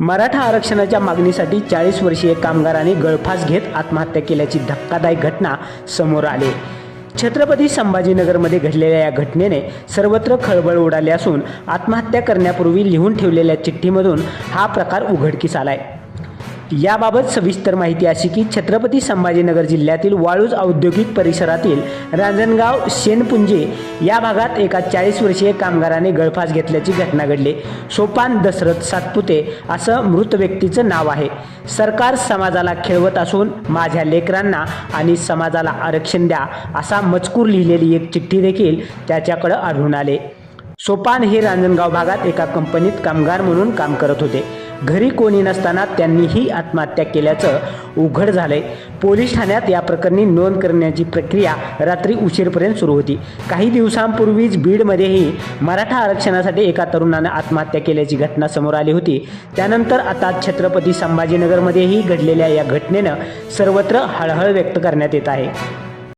मराठा आरक्षणाच्या मागणीसाठी चाळीस वर्षीय कामगारांनी गळफास घेत आत्महत्या केल्याची धक्कादायक घटना समोर आली. छत्रपती संभाजीनगरमध्ये घडलेल्या या घटनेने सर्वत्र खळबळ उडाली असून आत्महत्या करण्यापूर्वी लिहून ठेवलेल्या चिठ्ठीमधून हा प्रकार उघडकीस आलाय. याबाबत सविस्तर माहिती अशी की छत्रपती संभाजीनगर जिल्ह्यातील वाळूज औद्योगिक परिसरातील रांजणगाव शेनपुंजे या भागात एका चाळीस वर्षीय कामगाराने गळफास घेतल्याची घटना घडली. सोपान दशरथ सातपुते असं मृत व्यक्तीचं नाव आहे. सरकार समाजाला खेळवत असून माझ्या लेकरांना आणि समाजाला आरक्षण द्या असा मजकूर लिहिलेली एक चिठ्ठी देखील त्याच्याकडं आढळून आले. सोपान हे रांजणगाव भागात एका कंपनीत कामगार म्हणून काम करत होते. घरी कोणी नसताना त्यांनीही आत्महत्या केल्याचं उघड झालंय. पोलीस ठाण्यात या प्रकरणी नोंद करण्याची प्रक्रिया रात्री उशीरपर्यंत सुरू होती. काही दिवसांपूर्वीच बीडमध्येही मराठा आरक्षणासाठी एका तरुणानं आत्महत्या केल्याची घटना समोर आली होती. त्यानंतर आता छत्रपती संभाजीनगरमध्येही घडलेल्या या घटनेनं सर्वत्र हळहळ व्यक्त करण्यात येत आहे.